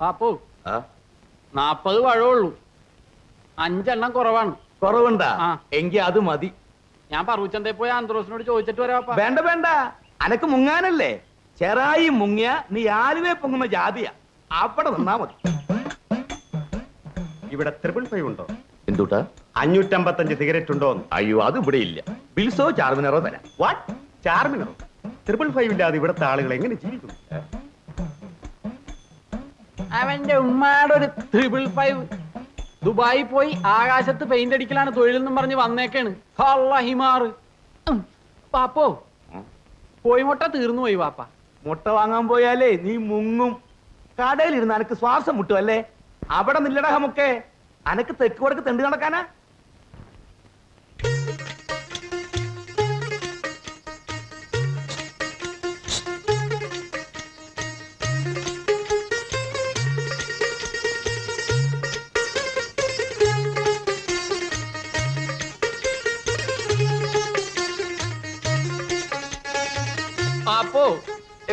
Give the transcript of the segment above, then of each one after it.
പാപ്പു ആ? നാപ്പത് പഴമുള്ളൂ അഞ്ചെണ്ണം കുറവാണ്. കുറവുണ്ടാ? ആ. എങ്കി അത് മതി. ഞാൻ പറൂച്ചന്തേ പോയി ആന്ത്രോസിനോട് ചോദിച്ചിട്ട് വരാം പാപ്പ വേണ്ട വേണ്ട. അനക്ക് മുങ്ങാനല്ലേ? ചെറായി മുങ്ങിയ നീ ആലുവേ പൊങ്ങുന്ന ജാതിയാ. അവിടെ നിന്നാ മതി. ഇവിടെ ത്രിപിൾ ഫൈവ് ഉണ്ടോ? എന്തുട്ടാ? അഞ്ഞൂറ്റമ്പത്തഞ്ച് സിഗരറ്റ് ഉണ്ടോ അയ്യോ അത് ഇവിടെ ഇല്ല. ബിൽസോ ചാർമിനറോ തരാം വാട്ട് ചാർമിനറോ? ത്രിപിൾ ഫൈവ് ഇല്ലാതെ ഇവിടുത്തെ ആളുകൾ എങ്ങനെ ജീവിക്കും അവന്റെ ഉമ്മാടെ ഒരു ത്രിപിൾ ഫൈവ് ദുബായി പോയി ആകാശത്ത് പെയിന്റ് അടിക്കലാണ് തൊഴിലെന്നും പറഞ്ഞ് വന്നേക്കാണ്. ഹിമാറ്. പാപ്പോ പോയി മുട്ട തീർന്നു പോയി പാപ്പ മുട്ട വാങ്ങാൻ പോയാലേ നീ മുങ്ങും. കടയിലിരുന്ന് അനക്ക് ശ്വാസം മുട്ടും അല്ലേ? അവിടെ നില്ലട നമുക്ക് അനക്ക് തെക്ക് വടക്ക് തെണ്ട് നടക്കാനാ? പാപ്പോ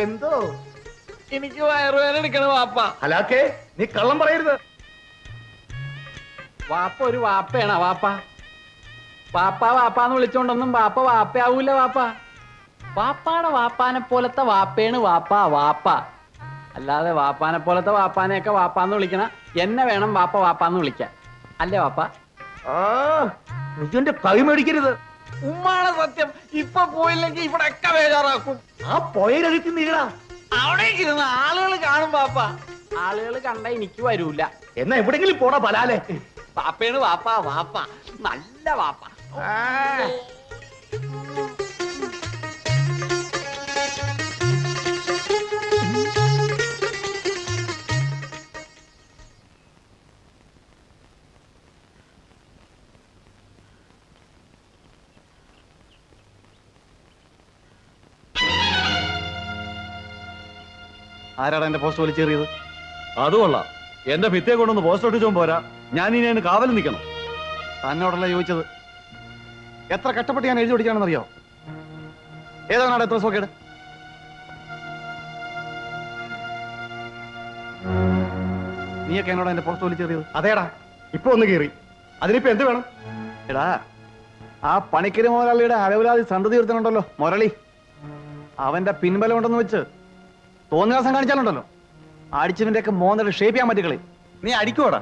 എന്തോ? എനിക്ക് വയറുവേദന എടുക്കണ വാപ്പ. അലാക്കെ നീ കള്ളം പറയരുത്. വാപ്പ ഒരു വാപ്പയാണ് വാപ്പ? വാപ്പ എന്ന് വിളിച്ചോണ്ടൊന്നും വാപ്പ വാപ്പയാവൂല വാപ്പ. വാപ്പാടെ വാപ്പാനെ പോലത്തെ വാപ്പയാണ് വാപ്പ വാപ്പ. അല്ലാതെ വാപ്പാനെ പോലത്തെ വാപ്പാനെയൊക്കെ വാപ്പാന്ന് വിളിക്കണ എന്നെ വേണം വാപ്പ എന്ന് വിളിക്കാൻ. അല്ലേ വാപ്പ? ആ നീ എന്റെ കൈ മേടിക്കരുത്. ഉമ്മാണ് സത്യം. ഇപ്പൊ പോയില്ലെങ്കിൽ ഇവിടെ ഒക്കെ ബേജാറാക്കും. ആ പോയരഴുത്തി നീടാ അവിടേക്ക് ഇരുന്ന് ആളുകൾ കാണും പാപ്പ. ആളുകൾ കണ്ട എനിക്ക് വരൂല. എന്നാ എവിടെങ്കിലും പോടാ പലാലെ പാപ്പയാണ് വാപ്പ വാപ്പ. നല്ല വാപ്പ. ആരാടാ എന്റെ പോസ്റ്റ് വലിച്ചേറിയത് അത് കൊള്ളാം. എന്റെ ഭിത്തിയെ കൊണ്ടൊന്ന് പോസ്റ്റ് ഒട്ടിച്ചു പോരാ. ഞാൻ ഇനി അതിന് കാവൽ നിൽക്കണം. തന്നോടല്ല ചോദിച്ചത്? എത്ര കഷ്ടപ്പെട്ട് ഞാൻ എഴുതി പഠിക്കാണെന്നറിയോ ഏതാണ് എത്ര സോക്കേട് നീയൊക്കെ എന്നോട് എന്റെ പോസ്റ്റ് വലിച്ചേറിയത് അതേടാ ഇപ്പൊ ഒന്ന് കീറി അതിനിപ്പോ എന്ത് വേണം? എടാ ആ പണിക്കര് മുതലാളിയുടെ അലവിലാതി സന്തതി ഉയർത്തണുണ്ടല്ലോ മുരളി. അവന്റെ പിൻബലം ഉണ്ടെന്ന് വെച്ച് തോന്നിയാസം കാണിച്ചാലുണ്ടല്ലോ. അടിച്ചതിന്റെ ഒക്കെ മോന്നൽ ഷേപ്പ് ചെയ്യാൻ പറ്റിക്കളി നീ അടിക്കുവാടാ.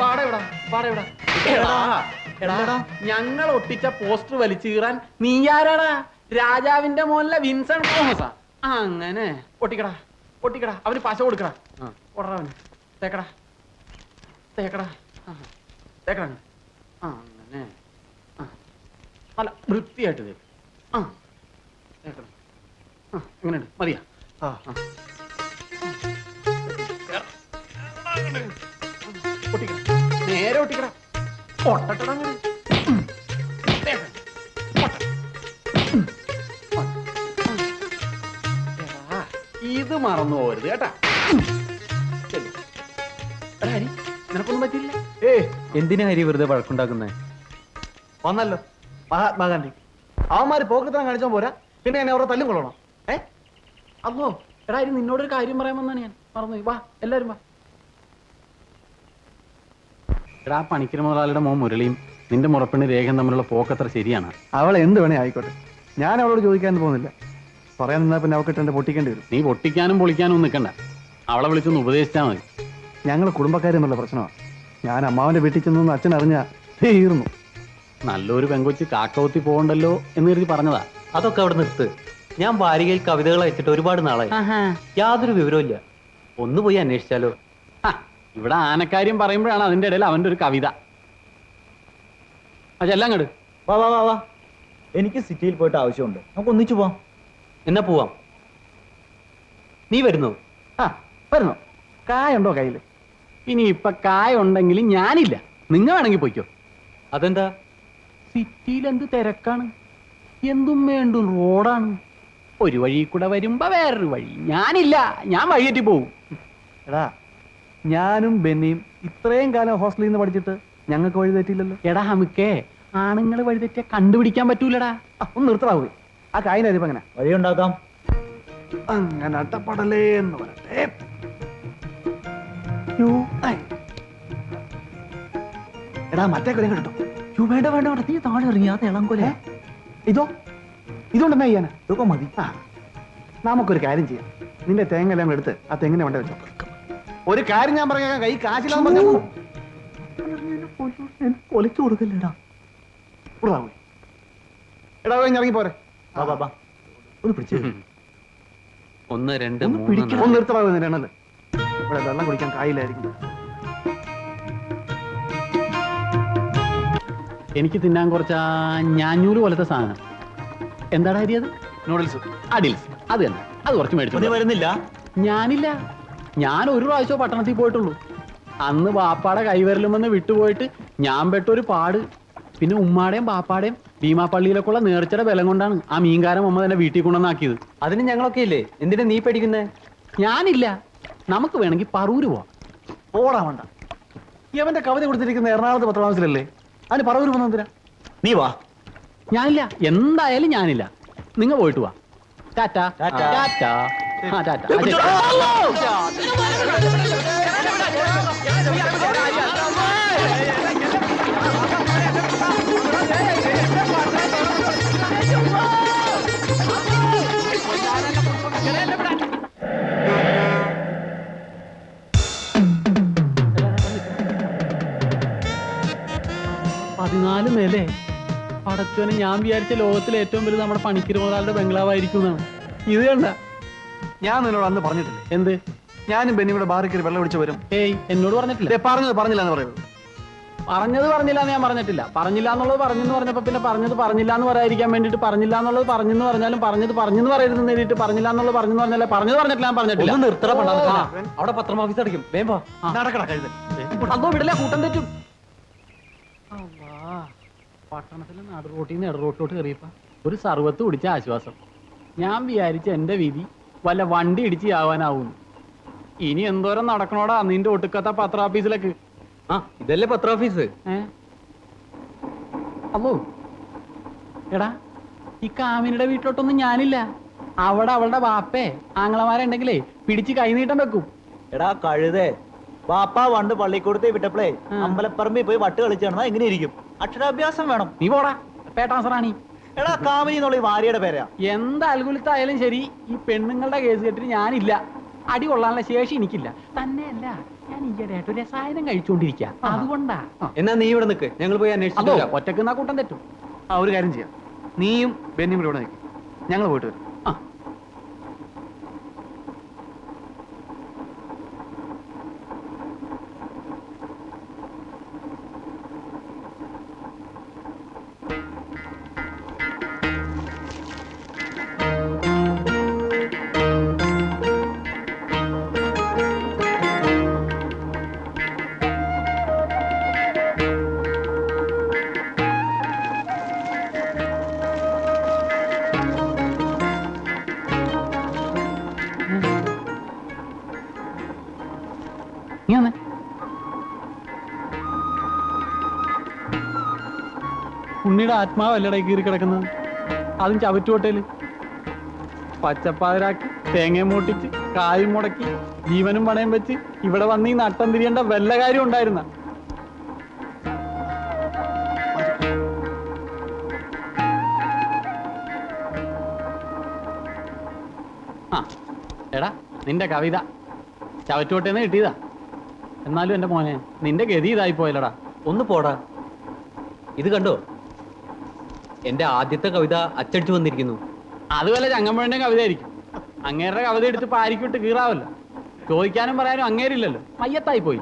വാടാ ഇവിടെ, വാടാ ഇവിടെ. എടാ, എടാ, ഞങ്ങൾ ഒട്ടിച്ച പോസ്റ്റർ വലിച്ചു കീറാൻ നീ ആരാടാ? രാജാവിന്റെ മോനിലെ വിൻസൺ തോമസാ. അങ്ങനെ. ഒട്ടിക്കടാ ഒട്ടിക്കടാ അവന് പശ കൊടുക്കടാ. ഓടടാ അവന്. തേക്കടാ. തേക്കടാ. ആ, തേക്കടാ ആ അങ്ങനെ. ആ. നല്ല വൃത്തിയായിട്ട് തേക്ക്. ആ. തേക്കണം ആ എങ്ങനെയുണ്ട് മതിയാ. ആ. ഒട്ടിക്കടാ നേരെ ഒട്ടിക്കടാ ഒട്ടട്ടടാ അങ്ങട്. ഇത് മറന്നു പോരുത് കേട്ടാ. ഹരി, നിനക്കൊന്നും പറ്റില്ല ഏ എന്തിനാ ഹരി വെറുതെ വഴക്കുണ്ടാക്കുന്നേ? വന്നല്ലോ മഹാത്മാഗാന്ധി. അവന്മാര് പോക്കൃത്തം കാണിച്ചാൽ പോരാ. പിന്നെ എന്നെ അവരുടെ തല്ലും കൊള്ളണം. ഏ? അല്ലോ എടാ ഇനി നിന്നോടൊരു കാര്യം പറയാൻ വന്നാണ് ഞാൻ. മറന്നു വാ എല്ലാരും വാ. എടാ ആ പണിക്കര മുതലാളിയുടെ മോൻ മുരളിയും നിന്റെ മുറപ്പിണ് രേഖയും തമ്മിലുള്ള പോക്കത്ര ശരിയാണ്. അവൾ എന്ത് വേണേ ആയിക്കോട്ടെ. ഞാൻ അവളോട് ചോദിക്കാൻ പോകുന്നില്ല. പറയാൻ നിന്നാ പിന്നെ അവക്കിട്ട് എന്റെ പൊട്ടിക്കേണ്ടി വരും. നീ പൊട്ടിക്കാനും പൊളിക്കാനും ഒന്നും നിൽക്കണ്ട അവളെ വിളിച്ചൊന്ന് ഉപദേശിച്ചാൽ മതി. ഞങ്ങൾ കുടുംബക്കാരെന്നുള്ള പ്രശ്നമാണ് ഞാൻ അമ്മാവന്റെ വീട്ടിൽ ചെന്നു അച്ഛൻ അറിഞ്ഞ തീർന്നു. നല്ലൊരു പെങ്കൊച്ച് കാക്കവത്തി പോകണ്ടല്ലോ എന്ന് കരുതി പറഞ്ഞതാ. അതൊക്കെ അവിടെ നിർത്ത്. ഞാൻ വാരികയിൽ കവിതകൾ അയച്ചിട്ട് ഒരുപാട് നാളെ യാതൊരു വിവരവും ഇല്ല ഒന്ന് പോയി അന്വേഷിച്ചാലോ? ഹ, ഇവിടെ ആനക്കാര്യം പറയുമ്പോഴാണ് അതിന്റെ ഇടയിൽ അവന്റെ ഒരു കവിത. അതെല്ലാം കണ്ട് വാ വാ വാ വാ. എനിക്ക് സിറ്റിയിൽ പോയിട്ട് ആവശ്യമുണ്ട്. നമുക്ക് ഒന്നിച്ചു പോവാം. എന്നാ പോവാം. നീ വരുന്നു? ആ വരുന്നു. കായുണ്ടോ കയ്യിൽ? ഇനി ഇപ്പൊ കായ ഉണ്ടെങ്കിൽ ഞാനില്ല. നിങ്ങ വേണമെങ്കിൽ പോയിക്കോ. അതെന്താ? സിറ്റിയിൽ എന്ത് തിരക്കാണ്? എന്തും വേണ്ടും റോഡാണ്. ഒരു വഴി കൂടെ വരുമ്പോ വേറൊരു വഴി. ഞാനില്ല. ഞാൻ വഴിയേറ്റി പോവും. എടാ ഞാനും ബെന്നിയും ഇത്രയും കാലം ഹോസ്റ്റലിൽ നിന്ന് പഠിച്ചിട്ട് ഞങ്ങൾക്ക് വഴി തെറ്റിയില്ലല്ലോ എടാ ഹമുക്കേ. ആണുങ്ങൾ വഴിതെറ്റിയ കണ്ടുപിടിക്കാൻ പറ്റൂലടാ. ഒന്ന് നിർത്തടാവൂ ആ കായന അരിപ്പ് അങ്ങനെ വഴിയുണ്ടാക്കാം. അങ്ങനെ അട്ടപ്പടലേ എന്ന് പറയട്ടെ. ഐ. എടാ മറ്റേ കൊലം കേട്ടോ യു വേണ്ട വേണ്ട വേണ്ട. നീ താഴെ ഇറങ്ങി ആ കൊല ഇതോ? ഇതുകൊണ്ട് എന്നാ ചെയ്യാനാ? ഇതൊക്കെ മതി. ആ. നമുക്കൊരു കാര്യം ചെയ്യാം. നിന്റെ തേങ്ങ എല്ലാം എടുത്ത് ആ തെങ്ങിനെ വേണ്ട വെച്ചോ. ഒരു കാര്യം ഞാൻ പറഞ്ഞേക്കാം. കൈ കാശിലാന്ന് പറഞ്ഞാ കൊലച്ചു കൊടുക്കല്ലേടാ ഇവിടെ വാ, എടാ ഇറങ്ങി പോരെ വാ വാ വാ. ഒന്ന് പിടിച്ചു. ഒന്ന് രണ്ട് മൂന്ന് പിടിക്കണം. നാല്. ഒന്ന് നിർത്തടാ എണ്ണൽ ഇവിടെ വെള്ളം കുടിക്കാൻ കായില്ലായിരിക്കും. എനിക്ക് തിന്നാൻ കുറച്ച് ആ ഞാഞ്ഞൂൽ പോലത്തെ സാധനം. എന്താണ് ഹരി അത്? നൂഡിൽസ് അഡിൽസ് അത് തന്നെ. അത് കുറച്ച് നീ മേടിച്ചു വരുന്നില്ല? ഞാനില്ല. ഞാൻ ഒരു പ്രാവശ്യം പട്ടണത്തിൽ പോയിട്ടുള്ളൂ. അന്ന് ബാപ്പാടെ കൈവരലുമെന്ന് വിട്ടുപോയിട്ട് ഞാൻ പെട്ടൊരു പാട്. പിന്നെ ഉമ്മാടേം ബാപ്പാടെയും ഭീമാപ്പള്ളിയിലൊക്കെ ഉള്ള നേർച്ചയുടെ ബലം കൊണ്ടാണ് ആ മീൻകാരൻ അമ്മ തന്നെ വീട്ടിൽ കൊണ്ടുവന്നാക്കിയത്. അതിന് ഞങ്ങളൊക്കെ ഇല്ലേ എന്തിനാ നീ പേടിക്കുന്നേ? ഞാനില്ല. നമുക്ക് വേണമെങ്കിൽ പറൂര് പോവാം. ഓടാ വേണ്ട. ഇവന്റെ കവിത കൊടുത്തിരിക്കുന്ന എറണാകുളത്ത് പത്രമാസത്തിലല്ലേ അതിന് പറവൂര് പോകുന്ന എന്തിനാ? നീ വാ. ഞാനില്ല. എന്തായാലും ഞാനില്ല. നിങ്ങൾ പോയിട്ട് വാ. ടാറ്റ. ടാറ്റ. ടാറ്റ. ആ ടാറ്റ. നിലേ പടച്ചോനെ ഞാൻ വിചാരിച്ച ലോകത്തിലെ ഏറ്റവും വലുത് നമ്മുടെ മുതലാളുടെ ബംഗ്ലാവായിരിക്കും എന്നാണ് ഇത് കണ്ട? ഞാൻ നിന്നോട് അന്ന് പറഞ്ഞിട്ടില്ലേ? എന്ത്? ഞാനും ബെന്നിയുടെ ബാറിക്കൊരു വെള്ളം ഒഴിച്ച് വരും. ഏയ് എന്നോട് പറഞ്ഞിട്ടില്ല. പറഞ്ഞത് പറഞ്ഞില്ല എന്ന് പറയുന്നത്. പറഞ്ഞത് പറഞ്ഞില്ല എന്ന് ഞാൻ പറഞ്ഞിട്ടില്ല. പറഞ്ഞില്ല എന്നുള്ളത് പറഞ്ഞെന്ന് പറഞ്ഞപ്പോ പിന്നെ പറഞ്ഞത് പറഞ്ഞില്ല എന്ന് പറയാതിരിക്കാൻ വേണ്ടിട്ട് പറഞ്ഞില്ല എന്നുള്ളത് പറഞ്ഞെന്ന് പറഞ്ഞാലും പറഞ്ഞത് പറഞ്ഞെന്ന് പറയരുതെന്ന് നേരിട്ട് പറഞ്ഞില്ല എന്നുള്ളത് പറഞ്ഞെന്ന് പറഞ്ഞാലേ പറഞ്ഞത് പറഞ്ഞിട്ടില്ല ഞാൻ പറഞ്ഞിട്ടില്ല. അവിടെ പത്രം ഓഫീസ് അടിക്കും വേമ്പോ നടക്കണം കഴിഞ്ഞു അതോ വിടില്ല കൂട്ടം തെറ്റും. പട്ടണത്തിലെ നാട് റോട്ടിൽ നിന്ന് ഇടറോട്ടിലോട്ട് കയറിയപ്പോ ഒരു സർവത്ത് കുടിച്ച ആശ്വാസം. ഞാൻ വിചാരിച്ച എന്റെ വിധി വല്ല വണ്ടി ഇടിച്ച് ആവാനാവുന്നു ഇനി എന്തോരം നടക്കണോടാ നിന്റെ ഒട്ടുക്കത്ത പത്ര ഓഫീസിലേക്ക്? ആ ഇതല്ലേ പത്ര ഓഫീസ്? ഏ? അല്ലോ എടാ ഈ കാമിനിയുടെ വീട്ടിലോട്ടൊന്നും ഞാനില്ല. അവിടെ അവളുടെ വാപ്പേ ആങ്ങളമാരുണ്ടെങ്കിലേ പിടിച്ച് കൈനീട്ടം വെക്കും. എടാ കഴുതേ പാപ്പ പണ്ട് പള്ളിക്കൂടത്തെ വിട്ടപ്പോഴേ. അമ്പലപ്പറമ്പിൽ പോയി വട്ട് കളിച്ചു നടന്നാ എങ്ങനെ ഇരിക്കും. അക്ഷരാഭ്യാസം വേണം. നീ പോടാ. പേട്ടാസറാണി എടാ കാമിനി എന്നുള്ള ഈ വാര്യയുടെ പേരാ. എന്ത് അൽഗുലത്തായാലും ശരി ഈ പെണ്ണുങ്ങളുടെ കേസ് കെട്ടിന് ഞാനില്ല. അടി കൊള്ളാനുള്ള ശേഷി എനിക്കില്ല. തന്നെയല്ല ഞാൻ ഈയിടെയായിട്ട് ഒരു രസായനം കഴിച്ചുകൊണ്ടിരിക്കുക അതുകൊണ്ടാ. എന്നാ നീ ഇവിടെ നിൽക്ക് ഞങ്ങൾ പോയി അന്വേഷിച്ചു. ഒറ്റയ്ക്ക് നാ കൂട്ടം തെറ്റും. ആ ഒരു കാര്യം ചെയ്യാം. നീയും ബെന്നിയും ഇവിടെ നിൽക്കും ഞങ്ങൾ പോയിട്ട് വരും. ആത്മാവല്ലടേ കീറി കിടക്കുന്നത്. അതും ചവറ്റുകൊട്ടയിൽ പച്ചപ്പാതിരാക്കി തേങ്ങയും മൂട്ടിച്ച് കായും മുടക്കി ജീവനും പണയം വെച്ച് ഇവിടെ വന്ന് ഈ നട്ടം തിരിയേണ്ട വല്ല കാര്യം ഉണ്ടായിരുന്ന? എടാ നിന്റെ കവിത. ചവറ്റുകൊട്ടേന്ന് കിട്ടിയതാ. എന്നാലും എന്റെ മോനെ നിന്റെ ഗതി ഇതായി പോയല്ലടാ. ഒന്ന് പോടാ. ഇത് കണ്ടോ? എന്റെ ആദ്യത്തെ കവിത അച്ചടിച്ചു വന്നിരിക്കുന്നു. അത് വല്ല ചങ്ങമ്പഴന്റെ കവിത ആയിരിക്കും അങ്ങേരുടെ കവിത എടുത്ത് പാരിക്കിട്ട് കീറാവല്ലോ. ചോദിക്കാനും പറയാനും അങ്ങേരില്ലല്ലോ. മയ്യത്തായി പോയി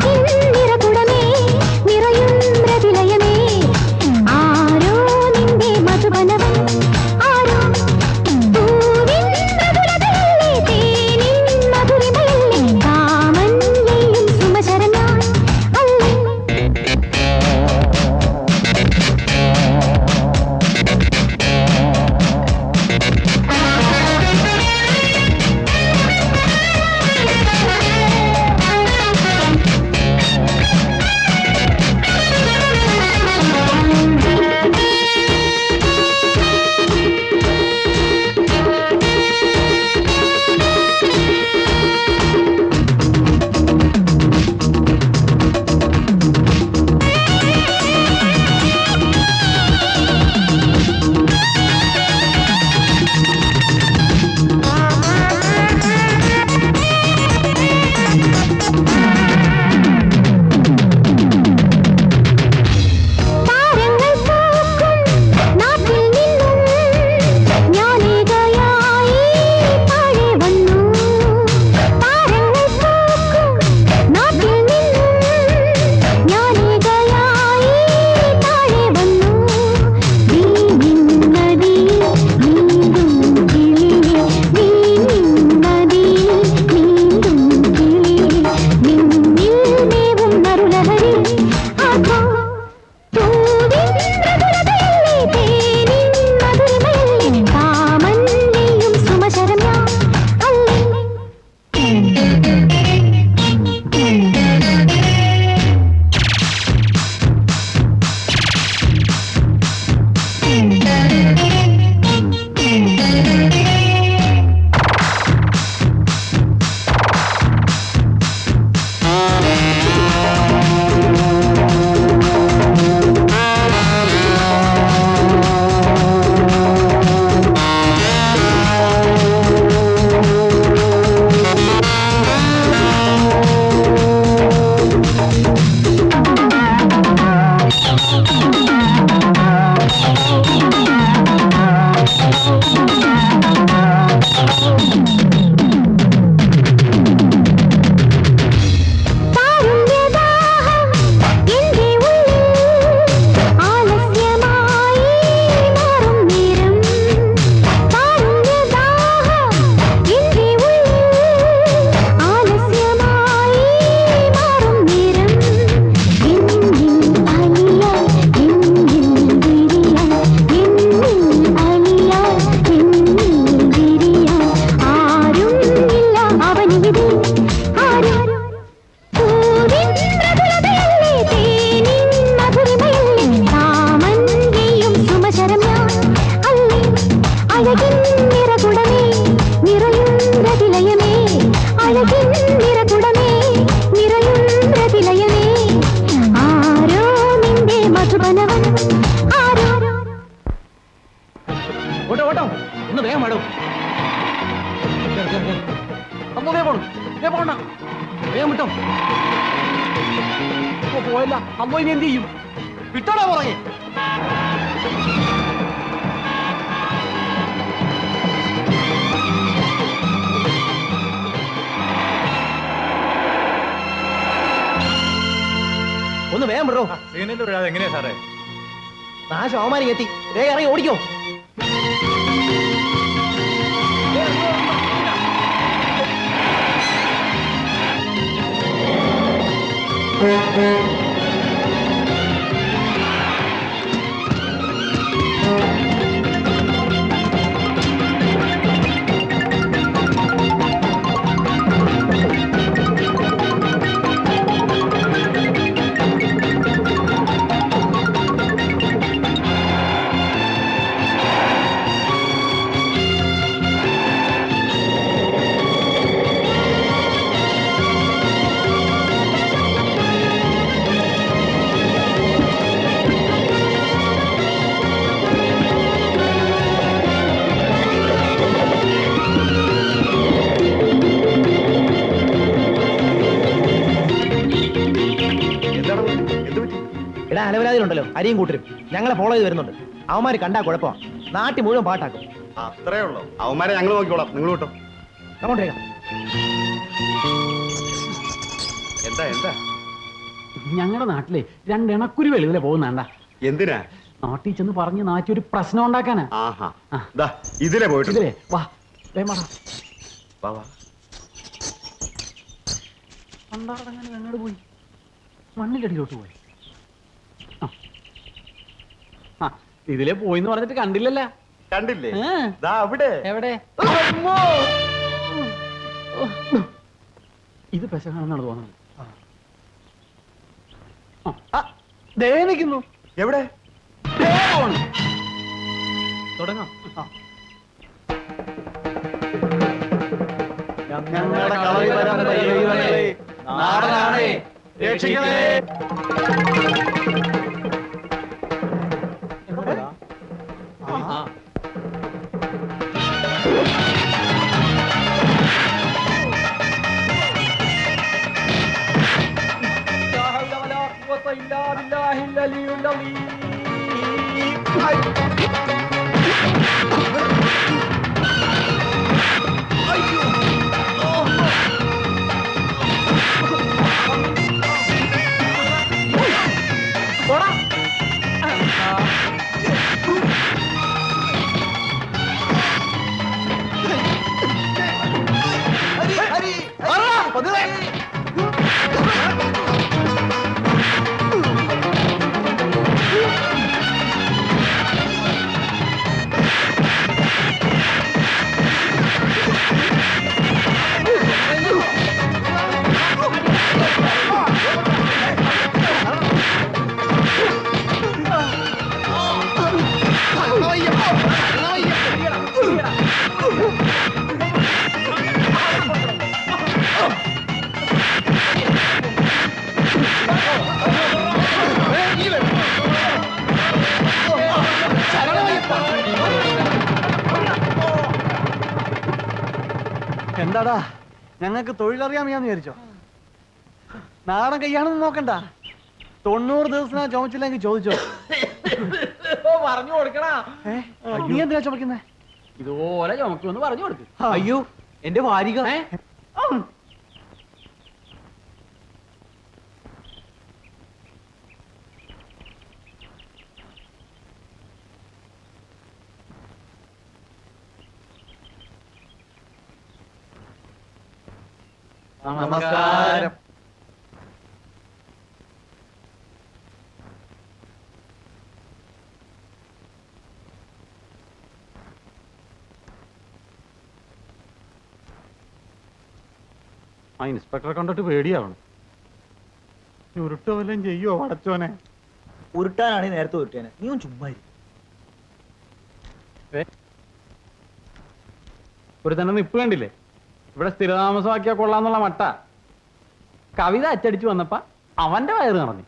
Woo-hoo! ശോമാനി എത്തി ദേ ഇറങ്ങി ഓടിക്കോ അലവരാതിലുണ്ടല്ലോ അരിയും കൂട്ടരും. ഞങ്ങളെ ഫോളോ ചെയ്ത് വരുന്നുണ്ട്. അവന്മാര് കണ്ടാ കുഴപ്പമാണ് നാട്ടിൽ മുഴുവൻ പാട്ടാക്കും. അത്രേ ഉള്ളൂ. അവന്മാരെ ഞങ്ങൾ നോക്കിക്കോളാം. നിങ്ങൾ വിട്ടോ. അങ്ങോട്ട് എന്താ എന്താ? ഞങ്ങളുടെ നാട്ടിലെ രണ്ട് ഇണക്കുരി വെളിവിലെ പോകുന്നാണ്ട എന്തിനാ? നാട്ടിൽ ചെന്ന് പറഞ്ഞ് നാട്ടി ഒരു പ്രശ്നം ഉണ്ടാക്കാനാ. ആഹാ. ദാ ഇതിലെ പോയിട്ട് ഇതിലേ. വാ. വേമാടാ വാ, പോയി. മണ്ണിലടിയിലോട്ട് പോയി ആ. ആ ഇതിലെ പോയിന്ന് പറഞ്ഞിട്ട് കണ്ടില്ലല്ല. കണ്ടില്ലേ? ദാ അവിടെ. എവിടെ? ഇത് പെശകാണെന്നാണ് തോന്നുന്നത്. ദേ നിൽക്കുന്നു എവിടെ. തുടങ്ങാം. ഞങ്ങളുടെ കളവിവരം വരാൻ നാടനാണേ. രക്ഷിക്കണേ. തൊഴിലറിയാമെന്ന് വിചാരിച്ചോ. നാടൻ കൈയാണെന്ന് നോക്കണ്ട. തൊണ്ണൂറ് ദിവസം ചുമച്ചില്ലെങ്കിൽ ചോദിച്ചോ. പറഞ്ഞു കൊടുക്കണ. ഏ? നീ എന്തിനാ ചുമക്കുന്നേ? ഇതുപോലെ ചുമക്കുമെന്ന് പറഞ്ഞു കൊടുക്കും. അയ്യോ എന്റെ വാരിക? നമസ്കാരം. ആ ഇൻസ്പെക്ടറെ കണ്ടിട്ട് പേടിയാവണം. ഉരുട്ടുവല്ലേ വല്ലതും ചെയ്യോ അടച്ചോനെ ഉരുട്ടാനാണ് നേരത്തെ ഉരുട്ടേനെ നീ ചുമ്മാ. ഒരു തന്നെ നിപ്പ് കണ്ടില്ലേ? ഇവിടെ സ്ഥിരതാമസമാക്കിയാ കൊള്ളാന്നുള്ള മട്ട. കവിത അച്ചടിച്ചു വന്നപ്പ അവന്റെ വയറ് നിറഞ്ഞു.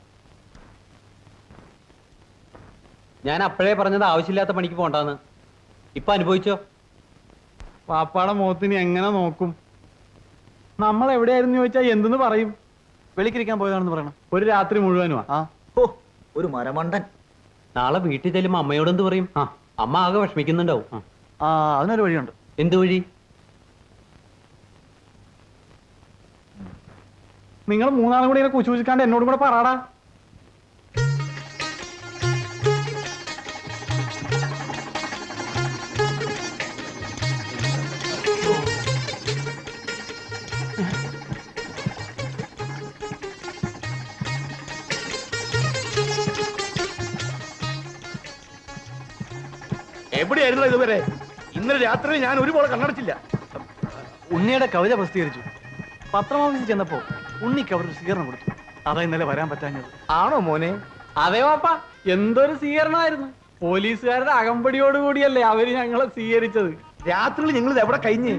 ഞാൻ അപ്പോഴേ പറഞ്ഞത് ആവശ്യമില്ലാത്ത പണിക്ക് പോണ്ടെന്ന് ഇപ്പൊ അനുഭവിച്ചോ? പാപ്പാടെ മുഖത്തിന് എങ്ങനെ നോക്കും? നമ്മൾ എവിടെയായിരുന്നു ചോദിച്ചാൽ എന്തെന്ന് പറയും? വെളിക്കിരിക്കാൻ പോയതാണെന്ന് പറയണം. ഒരു രാത്രി മുഴുവനുമാ. ആ. ഓ ഒരു മരമണ്ടൻ. നാളെ വീട്ടിൽ ചെല്ലുമ്പോ അമ്മയോട് എന്ത് പറയും? ആ. അമ്മ ആകെ വിഷമിക്കുന്നുണ്ടാവും. ആ അതിനൊരു വഴിയുണ്ട്. എന്ത് വഴി? നിങ്ങൾ മൂന്നാളും കൂടി ഇങ്ങനെ കുശൂചിക്കാണ്ട് എന്നോട് കൂടെ പറടാ. എവിടെയായിരുന്നു ഇതുവരെ? ഇന്നലെ രാത്രി ഞാൻ ഒരുപോലെ കണ്ണടച്ചില്ല. ഉണ്ണിയുടെ കവിത പ്രസിദ്ധീകരിച്ചു. പത്രം ഓഫീസിൽ ചെന്നപ്പോ ഉണ്ണിക്ക് അവർ സ്വീകരണം കൊടുത്തു. അതാ ഇന്നലെ വരാൻ പറ്റാഞ്ഞത്. ആണോ മോനെ? അതെ പാപ്പ എന്തൊരു സ്വീകരണമായിരുന്നു. പോലീസുകാരുടെ അകമ്പടിയോട് കൂടിയല്ലേ അവർ ഞങ്ങളെ സ്വീകരിച്ചത്. രാത്രിയിൽ ഞങ്ങൾ എവിടെ കഴിഞ്ഞ്?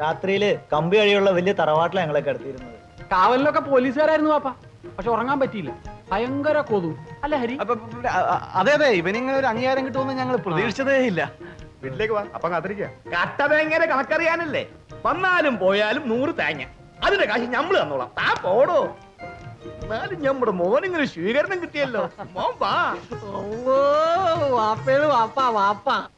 രാത്രിയിൽ കമ്പി വഴിയുള്ള വലിയ തറവാട്ടിലാണ് ഞങ്ങളെ കിടത്തിയിരുന്നത്. കാവലിലൊക്കെ പോലീസുകാരായിരുന്നു പാപ്പ പക്ഷെ ഉറങ്ങാൻ പറ്റിയില്ല. ഭയങ്കര കൊതു അല്ല ഹരി? അപ്പൊ അതെ അതെ. ഇവനിങ്ങനെ ഒരു അംഗീകാരം കിട്ടുമെന്ന് ഞങ്ങൾ പ്രതീക്ഷിച്ചതേ ഇല്ല. വീട്ടിലേക്ക് വാ. അപ്പൊ കാത്തിരിക്കുക കട്ട കണക്കറിയാനല്ലേ? വന്നാലും പോയാലും നൂറ് തേങ്ങ. അതിന്റെ കാശ് ഞമ്മൾ തന്നോളാം. താ പോടോ. എന്നാലും നമ്മുടെ മോനിങ്ങനെ സ്വീകരണം കിട്ടിയല്ലോ. മോൻ വാ. വാപ്പേത് വാപ്പ വാപ്പ.